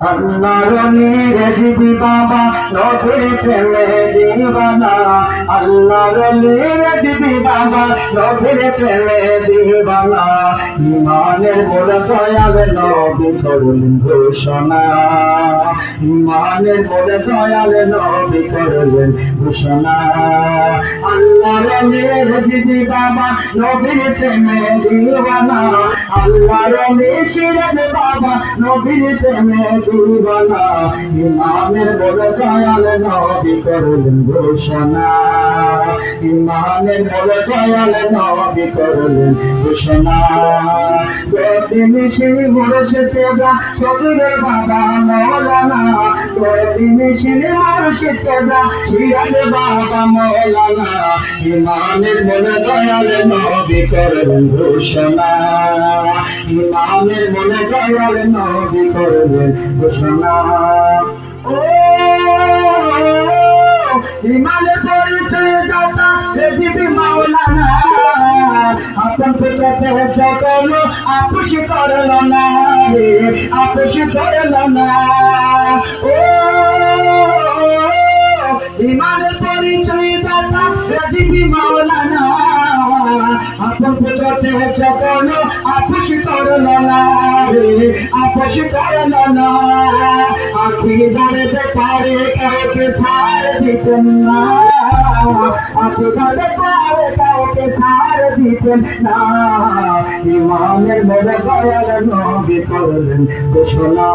আল্লাহর নিরজিবি বাবা, নবীর প্রেমে দিবানা। আল্লাহর নিরজিবি বাবা, নবীর প্রেমে দিবানা। ইমানের মোর দয়াল নবী করলেন ঘোষণা। ইমানের মোর দয়াল নবী করলেন ঘোষণা। আল্লাহর নিরজিবি বাবা, নবীর প্রেমে দিবানা। আল্লাহর নিরজিবি বাবা, নবীর প্রেমে দিবানা ইমানের বড় দয়াল নবী করলেন ঘোষণা। ইমানের বড় দয়াল নবী করলেন ঘোষণা। তিনি সেই বরসে চেদা সদুরের বাবা মৌলানা। তিনি সেই বরসে চেদা সিরাজ বাবা মৌলানা। ইমানের বড় দয়াল নবী করলেন ঘোষণা। ইমানের মনে দয়াল নবী করলেন ঘোষণা। ও ইমানের পরিচয় দাতা রেজিবি মাওলানা। আপন পেটাতে সকল আপুষ করল না রে আপুষ করল না। ও ইমানের পরিচয় দাতা রেজিবি মাওলানা। আপন হচ্ছে কোন আপুষ করল না আপুষ করল না আখি দাঁড়াতে পারে কাউকে ছাড় দিতেন না আখি দাঁড়াতে পারে কাউকে ছাড় দিতেন না। ইমানের মনে দয়াল নবী করলেন, ঘোষণা।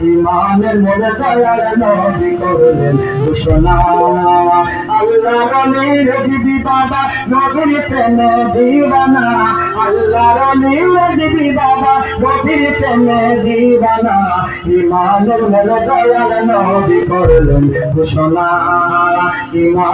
ইমানের মনে দয়াল নবী করলেন, ঘোষণা। আল্লাহ রলির জিবি বাবা, নবীর প্রেমে দিবানা। আল্লাহ রলির জিবি বাবা, নবীর প্রেমে দিবানা। ইমানের মনে দয়াল নবী করলেন, ঘোষণা।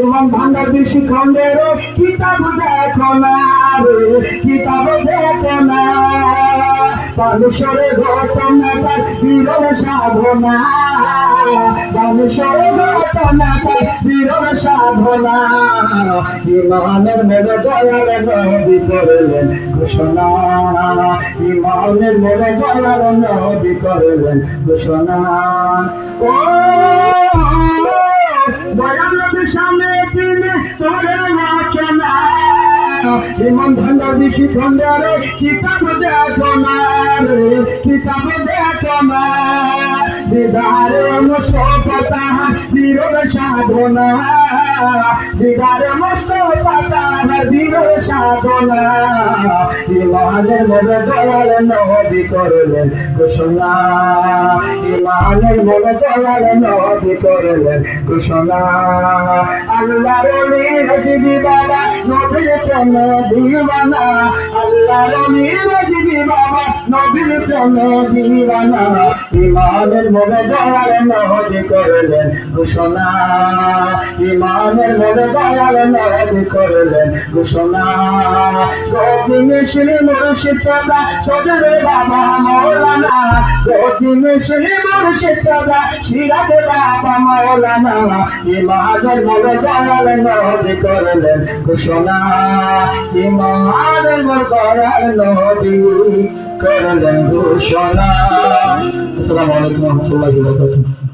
ইমান ভান্ডার বেশি খন্ডের কিতাব দেখো না কিতাব দেখো না। মানুষের ঘটনা তার বিরল সাধনা মানুষের ঘটনা তার বিরল সাধনা। ইমানের মেরে দয়াল নবী করলেন ঘোষণা। ইমানের মেরে দয়াল নবী করলেন ঘোষণা। ও ইমান ভান্ডার দিশি খন্ডার কিতাব দেখো না কিতাব দেখো না। দিদারে মুস্তফা বিরল সাধনা। দিদারে ইমানের মনে দয়াল নবী করলেন, ঘোষণা। ইমানের মনে দয়াল নবী করলেন, ঘোষণা। আল্লাহর জিবি বাবা, নবীর প্রেমে দিবানা আল্লাহর জিবি বাবা, নবীর প্রেমে দিবানা ইমানের মনে করলেন, ঘোষণা। ইমানের মনে করলেন ঘোষণা। গতি মিশলি মুর্শিদ সদা সদরে বাবা মৌলানা। দয়াল নবী করলেন ঘোষণা। আসসালামু আলাইকুম রাহমাতুল্লাহি ওয়া বারাকাতুহু।